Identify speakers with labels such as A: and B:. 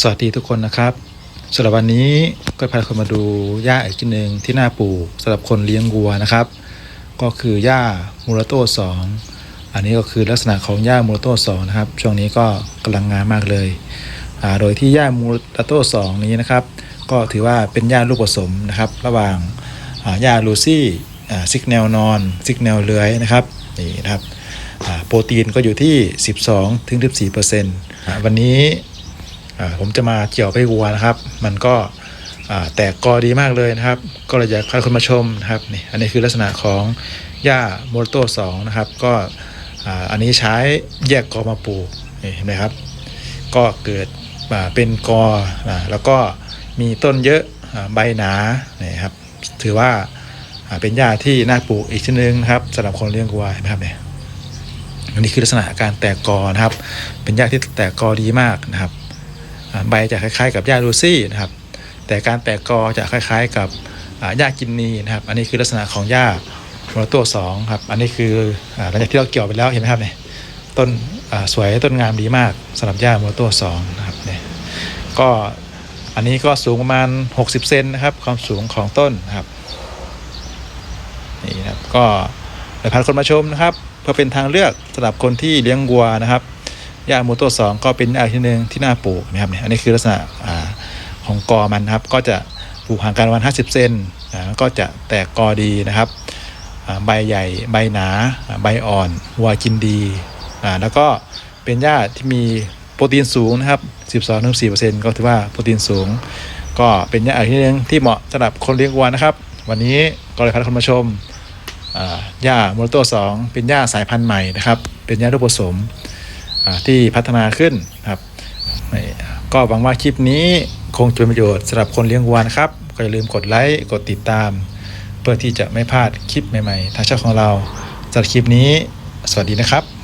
A: สวัสดีทุกคนนะครับสำหรับวันนี้ก็พาคนมาดูหญ้าอีกชนิดหนึ่งที่น่าปลูกสำหรับคนเลี้ยงวัวนะครับ ก็คือหญ้ามูราโต้2อันนี้ก็คือลักษณะของหญ้ามูราโต้2นะครับ ช่วงนี้ก็กำลังงามมากเลยโดยที่หญ้ามูราโต้2นี้นะครับ ก็ถือว่าเป็นหญ้าลูกผสมนะครับ ระหว่างหญ้าลูซี่ซิกแนลนอนซิกแนลเลื้อยนะครับนี่นะครับโปรตีนก็อยู่ที่ 12ถึง14เปอร์เซ็นต์วันนี้ ผมจะมาเกี่ยวไปวัวนะครับ มันก็แตกกอดีมากเลยนะครับ ก็เลยอยากให้คนมาชมนะครับนี่อันนี้คือลักษณะของหญ้าโมโตสองนะครับ ก็อันนี้ใช้แยกกอมาปลูกเห็นไหมครับ ก็เกิดเป็นกอแล้วก็มีต้นเยอะใบหนานี่ครับถือว่าเป็นหญ้าที่น่าปลูกอีกชนิดนึงนะครับสำหรับคนเลี้ยงวัวเห็นไหมครับเนี่ยอันนี้คือลักษณะการแตกกอนะครับ เป็นหญ้าที่แตกกอดีมากนะครับ ใบจะคล้ายๆ กับหญ้าลูซี่นะครับ แต่การแตกกอจะคล้ายๆ กับอ่าหญ้ากินนีนะครับ อันนี้คือลักษณะของหญ้าโมรตัวสองครับ อันนี้คือหลังจากที่เราเกี่ยวไปแล้วเห็นไหมครับเนี่ยต้นสวยต้นงามดีมากสำหรับหญ้าโมรตัวสองนะครับเนี่ยก็อันนี้ก็สูงประมาณ 60 เซนนะครับ ความสูงของต้นนะครับนี่นะครับก็ได้พาคนมาชมนะครับ เพื่อเป็นทางเลือกสำหรับคนที่เลี้ยงวัวนะครับ ยาโมโตสองก็เป็นอะไรที่หนึ่งที่น่าปลูกนะครับเนี่ยอันนี้คือลักษณะของกอมันนะครับ ก็จะปลูกห่างกันประมาณ50 เซนอ่าก็จะแตกกอดีนะครับอ่าใบใหญ่ใบหนาอ่าใบอ่อนวัวกินดีอ่าแล้วก็เป็นหญ้าที่มีโปรตีนสูงนะครับ 12-4%ก็ถือว่าโปรตีนสูง ก็เป็นหญ้าอีกที่หนึงที่เหมาะสำหรับคนเลี้ยงวัวนะครับ วันนี้ก็เลยพาคนมาชมอ่าหญ้าโมโรโตสองเป็นหญ้าสายพันธุ์ใหม่นะครับ เป็นหญ้าลูกผสม ที่พัฒนาขึ้นครับก็หวังว่าคลิปนี้คงจะเป็นประโยชน์สำหรับคนเลี้ยงวัวนะครับก็อย่าลืมกดไลค์กดติดตาม เพื่อที่จะไม่พลาดคลิปใหม่ๆ ทางช่องของเราสำหรับคลิปนี้ สวัสดีนะครับ